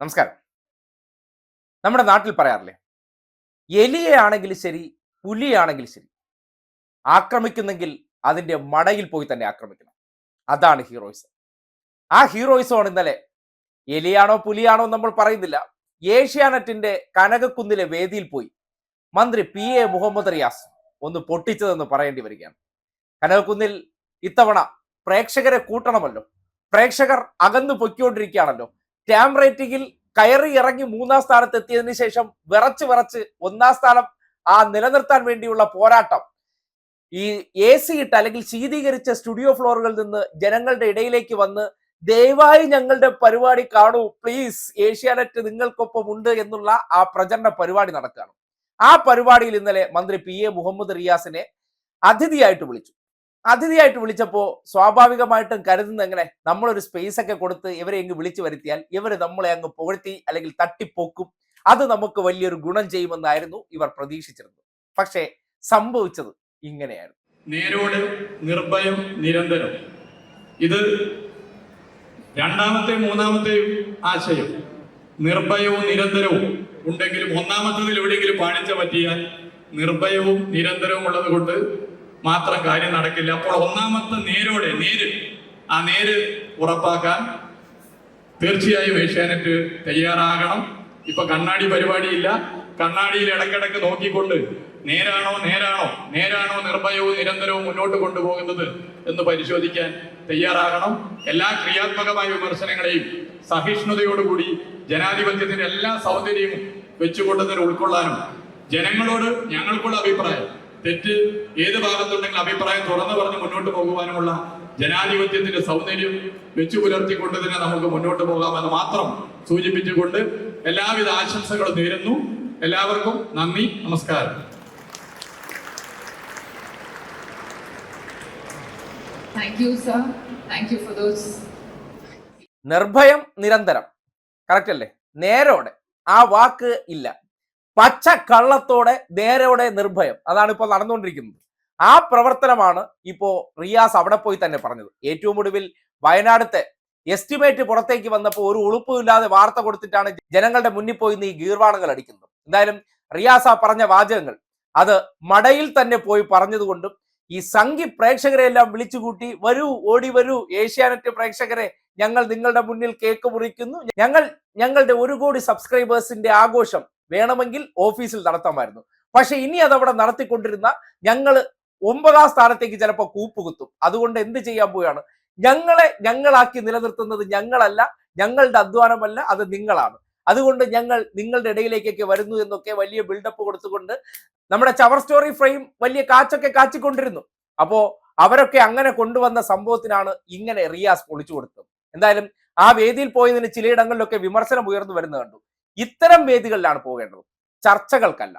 നമസ്കാരം. നമ്മുടെ നാട്ടിൽ പറയാറില്ലേ? എലിയാണെങ്കിലും ശരി പുലിയാണെങ്കിലും ശരി ആക്രമിക്കുന്നെങ്കിൽ അതിന്റെ മടയിൽ പോയി തന്നെ ആക്രമിക്കണം. അതാണ് ഹീറോയിസം. ആ ഹീറോയിസമാണ് ഇന്നലെ എലിയാണോ പുലിയാണോ നമ്മൾ പറയുന്നില്ല. ഏഷ്യാനെറ്റിന്റെ കനകക്കുന്നിലെ വേദിയിൽ പോയി മന്ത്രി പി എ മുഹമ്മദ് റിയാസ് ഒന്ന് പൊട്ടിച്ചതെന്ന് പറയേണ്ടി വരികയാണ്. കനകക്കുന്നിൽ ഇത്തവണ പ്രേക്ഷകരെ കൂട്ടണമല്ലോ. പ്രേക്ഷകർ അകന്നു പൊയ്ക്കൊണ്ടിരിക്കുകയാണല്ലോ. ടാം റേറ്റിംഗിൽ കയറി ഇറങ്ങി മൂന്നാം സ്ഥാനത്ത് എത്തിയതിനു ശേഷം വിറച്ച് വിറച്ച് ഒന്നാം സ്ഥാനം ആ നിലനിർത്താൻ വേണ്ടിയുള്ള പോരാട്ടം. ഈ എ സി ഇട്ട് അല്ലെങ്കിൽ ശീതീകരിച്ച സ്റ്റുഡിയോ ഫ്ലോറുകളിൽ നിന്ന് ജനങ്ങളുടെ ഇടയിലേക്ക് വന്ന് ദയവായി ഞങ്ങളുടെ പരിപാടി കാണൂ. പ്ലീസ് ഏഷ്യാനെറ്റ് നിങ്ങൾക്കൊപ്പം ഉണ്ട് എന്നുള്ള ആ പ്രചരണ പരിപാടി നടക്കുകയാണ്. ആ പരിപാടിയിൽ ഇന്നലെ മന്ത്രി പി എ മുഹമ്മദ് റിയാസിനെ അതിഥിയായിട്ട് വിളിച്ചു. അതിഥിയായിട്ട് വിളിച്ചപ്പോൾ സ്വാഭാവികമായിട്ടും കരുതുന്ന എങ്ങനെ? നമ്മളൊരു സ്പേസ് ഒക്കെ കൊടുത്ത് ഇവരെ അങ്ങ് വിളിച്ചു വരുത്തിയാൽ ഇവർ നമ്മളെ അങ്ങ് പുകഴ്ത്തി അല്ലെങ്കിൽ തട്ടിപ്പൊക്കും. അത് നമുക്ക് വലിയൊരു ഗുണം ചെയ്യുമെന്നായിരുന്നു ഇവർ പ്രതീക്ഷിച്ചിരുന്നത്. പക്ഷേ സംഭവിച്ചത് ഇങ്ങനെയായിരുന്നു. നേരോട് നിർഭയം നിരന്തരം. ഇത് രണ്ടാമത്തെ മൂന്നാമത്തെയും ആശയം. നിർഭയവും നിരന്തരവും ഉണ്ടെങ്കിലും ഒന്നാമത്തതിൽ എവിടെയെങ്കിലും പാണിച്ച പറ്റിയാൽ നിർഭയവും നിരന്തരവും ഉള്ളത് കൊണ്ട് മാത്രം കാര്യം നടക്കില്ല. അപ്പോൾ ഒന്നാമത്തെ നേരോടെ നേര്. ആ നേര് ഉറപ്പാക്കാൻ തീർച്ചയായും ഏഷ്യാനെറ്റ് തയ്യാറാകണം. ഇപ്പൊ കണ്ണാടി പരിപാടിയില്ല. കണ്ണാടിയിൽ ഇടക്കിടക്ക് നോക്കിക്കൊണ്ട് നേരാണോ നേരാണോ നേരാണോ നിർഭയവും നിരന്തരവും മുന്നോട്ട് കൊണ്ടുപോകുന്നത് എന്ന് പരിശോധിക്കാൻ തയ്യാറാകണം. എല്ലാ ക്രിയാത്മകമായ വിമർശനങ്ങളെയും സഹിഷ്ണുതയോടുകൂടി ജനാധിപത്യത്തിന്റെ എല്ലാ സൗന്ദര്യവും വെച്ചുകൊണ്ടതിന് ഉൾക്കൊള്ളാനും ജനങ്ങളോട് ഞങ്ങൾക്കുള്ള അഭിപ്രായം. തെറ്റ് ഏത് ഭാഗത്തുണ്ടെങ്കിൽ അഭിപ്രായം തുറന്നു പറഞ്ഞ് മുന്നോട്ട് പോകുവാനുമുള്ള ജനാധിപത്യത്തിന്റെ സൗന്ദര്യം വെച്ചു പുലർത്തിക്കൊണ്ട് തന്നെ നമുക്ക് മുന്നോട്ട് പോകാമെന്ന് മാത്രം സൂചിപ്പിച്ചുകൊണ്ട് എല്ലാവിധ ആശംസകളും നേരുന്നു. എല്ലാവർക്കും നന്ദി. നമസ്കാരം. You for those. നിർഭയം നിരന്തരം. കറക്റ്റ് അല്ലേ? നേരോടെ. ആ വാക്ക് ഇല്ല. പച്ച കള്ളത്തോടെ നേരോടെ നിർഭയം. അതാണ് ഇപ്പോൾ നടന്നുകൊണ്ടിരിക്കുന്നത്. ആ പ്രവർത്തനമാണ് ഇപ്പോൾ റിയാസ് അവിടെ പോയി തന്നെ പറഞ്ഞത്. ഏറ്റവും ഒടുവിൽ വയനാടത്തെ എസ്റ്റിമേറ്റ് പുറത്തേക്ക് വന്നപ്പോൾ ഒരു ഉളുപ്പുമില്ലാതെ വാർത്ത കൊടുത്തിട്ടാണ് ജനങ്ങളുടെ മുന്നിൽ പോയി ഈ ഗീർവാണങ്ങൾ അടിക്കുന്നത്. എന്തായാലും റിയാസ് ആ പറഞ്ഞ വാചകങ്ങൾ അത് മടയിൽ തന്നെ പോയി പറഞ്ഞതുകൊണ്ടും ഈ സംഘി പ്രേക്ഷകരെ എല്ലാം വിളിച്ചുകൂട്ടി വരൂ ഓടി വരൂ ഏഷ്യാനെറ്റ് പ്രേക്ഷകരെ ഞങ്ങൾ നിങ്ങളുടെ മുന്നിൽ കേക്ക് മുറിക്കുന്നു. ഞങ്ങൾ ഞങ്ങളുടെ ഒരു കോടി സബ്സ്ക്രൈബേഴ്സിന്റെ ആഘോഷം വേണമെങ്കിൽ ഓഫീസിൽ നടത്താമായിരുന്നു. പക്ഷെ ഇനി അതവിടെ നടത്തിക്കൊണ്ടിരുന്ന ഞങ്ങൾ ഒമ്പതാം സ്ഥാനത്തേക്ക് ചിലപ്പോൾ കൂപ്പുകുത്തും. അതുകൊണ്ട് എന്ത് ചെയ്യാൻ പോവുകയാണ് ഞങ്ങളെ ഞങ്ങളാക്കി നിലനിർത്തുന്നത് ഞങ്ങളല്ല ഞങ്ങളുടെ അധ്വാനമല്ല അത് നിങ്ങളാണ്. അതുകൊണ്ട് ഞങ്ങൾ നിങ്ങളുടെ ഇടയിലേക്കൊക്കെ വരുന്നു എന്നൊക്കെ വലിയ ബിൽഡപ്പ് കൊടുത്തുകൊണ്ട് നമ്മുടെ ചവർ സ്റ്റോറി ഫ്രെയിം വലിയ കാച്ചൊക്കെ കാച്ചിക്കൊണ്ടിരുന്നു. അപ്പോ അവരൊക്കെ അങ്ങനെ കൊണ്ടുവന്ന സംഭവത്തിനാണ് ഇങ്ങനെ റിയാസ് പൊളിച്ചു കൊടുത്തത്. എന്തായാലും ആ വേദിയിൽ പോയതിന് ചിലയിടങ്ങളിലൊക്കെ വിമർശനം ഉയർന്നു വരുന്നത് കണ്ടു. ഇത്തരം വേദികളിലാണ് പോകേണ്ടത്. ചർച്ചകൾക്കല്ല.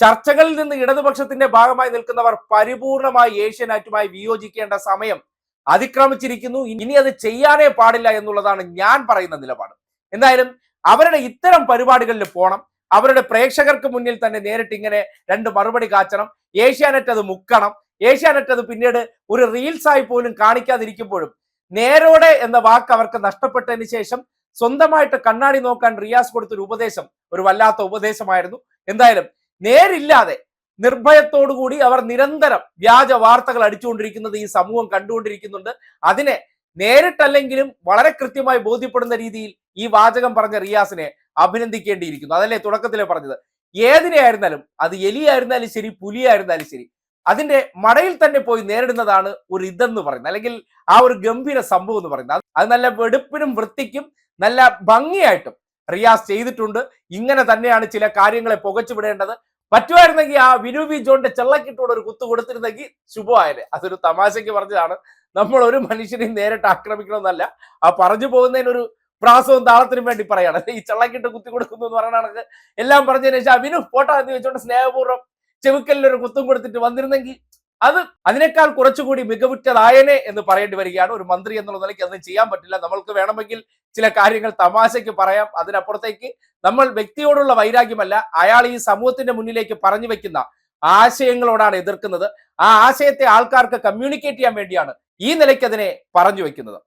ചർച്ചകളിൽ നിന്ന് ഇടതുപക്ഷത്തിന്റെ ഭാഗമായി നിൽക്കുന്നവർ പരിപൂർണമായി ഏഷ്യനാറ്റുമായി വിയോജിക്കേണ്ട സമയം അതിക്രമിച്ചിരിക്കുന്നു. ഇനി അത് ചെയ്യാനേ പാടില്ല എന്നുള്ളതാണ് ഞാൻ പറയുന്ന നിലപാട്. എന്തായാലും അവരുടെ ഇത്തരം പരിപാടികളിൽ പോണം. അവരുടെ പ്രേക്ഷകർക്ക് മുന്നിൽ തന്നെ നേരിട്ട് ഇങ്ങനെ രണ്ട് മറുപടി കാച്ചണം. ഏഷ്യാനെറ്റ് അത് മുക്കണം. ഏഷ്യാനെറ്റ് അത് പിന്നീട് ഒരു റീൽസായി പോലും കാണിക്കാതിരിക്കുമ്പോഴും നേരോടെ എന്ന വാക്ക് അവർക്ക് നഷ്ടപ്പെട്ടതിന് ശേഷം സ്വന്തമായിട്ട് കണ്ണാടി നോക്കാൻ റിയാസ് കൊടുത്തൊരു ഉപദേശം ഒരു വല്ലാത്ത ഉപദേശമായിരുന്നു. എന്തായാലും നേരില്ലാതെ നിർഭയത്തോടുകൂടി അവർ നിരന്തരം വ്യാജ വാർത്തകൾ അടിച്ചുകൊണ്ടിരിക്കുന്നത് ഈ സമൂഹം കണ്ടുകൊണ്ടിരിക്കുന്നുണ്ട്. അതിനെ നേരിട്ടല്ലെങ്കിലും വളരെ കൃത്യമായി ബോധ്യപ്പെടുന്ന രീതിയിൽ ഈ വാചകം പറഞ്ഞ റിയാസിനെ അഭിനന്ദിക്കേണ്ടിയിരിക്കുന്നു. അതല്ലേ തുടക്കത്തിലെ പറഞ്ഞത്? ഏതിനെ ആയിരുന്നാലും അത് എലിയായിരുന്നാലും ശരി പുലിയായിരുന്നാലും ശരി അതിന്റെ മടയിൽ തന്നെ പോയി നേരിടുന്നതാണ് ഒരു ഇതെന്ന് പറയുന്നത്. അല്ലെങ്കിൽ ആ ഒരു ഗംഭീര സംഭവം എന്ന് പറയുന്നത്. അത് നല്ല വെടുപ്പിനും വൃത്തിക്കും നല്ല ഭംഗിയായിട്ടും റിയാസ് ചെയ്തിട്ടുണ്ട്. ഇങ്ങനെ തന്നെയാണ് ചില കാര്യങ്ങളെ പുകച്ചു വിടേണ്ടത് പറ്റുമായിരുന്നെങ്കിൽ ആ വിനുവി ജോണിന്റെ ചെള്ളക്കിട്ടോട് ഒരു കുത്തു കൊടുത്തിരുന്നെങ്കിൽ ശുഭമായത് അതൊരു തമാശയ്ക്ക് പറഞ്ഞതാണ്. നമ്മൾ ഒരു മനുഷ്യനെയും നേരിട്ട് ആക്രമിക്കണമെന്നല്ല. ആ പറഞ്ഞു പോകുന്നതിനൊരു പ്രാസവും താളത്തിനും വേണ്ടി പറയാണ്. ഈ ചെള്ളക്കിട്ട് കുത്തി കൊടുക്കുന്നു എന്ന് പറയുന്നത് എല്ലാം പറഞ്ഞതിന് ശേഷം വിനു ഫോട്ടോ എന്ന് വെച്ചോണ്ട് സ്നേഹപൂർവം ചെവുക്കലിൽ ഒരു കുത്തും കൊടുത്തിട്ട് വന്നിരുന്നെങ്കിൽ അത് അതിനേക്കാൾ കുറച്ചുകൂടി മികവുറ്റതായനെ എന്ന് പറയേണ്ടി വരികയാണ്. ഒരു മന്ത്രി എന്നുള്ള നിലയ്ക്ക് അതൊന്നും ചെയ്യാൻ പറ്റില്ല. നമ്മൾക്ക് വേണമെങ്കിൽ ചില കാര്യങ്ങൾ തമാശയ്ക്ക് പറയാം. അതിനപ്പുറത്തേക്ക് നമ്മൾ വ്യക്തിയോടുള്ള വൈരാഗ്യമല്ല അയാൾ ഈ സമൂഹത്തിന്റെ മുന്നിലേക്ക് പറഞ്ഞു വെക്കുന്ന ആശയങ്ങളോടാണ് എതിർക്കുന്നത്. ആ ആശയത്തെ ആൾക്കാർക്ക് കമ്മ്യൂണിക്കേറ്റ് ചെയ്യാൻ വേണ്ടിയാണ് ഈ നിലയ്ക്ക് അതിനെ പറഞ്ഞു വെക്കുന്നത്.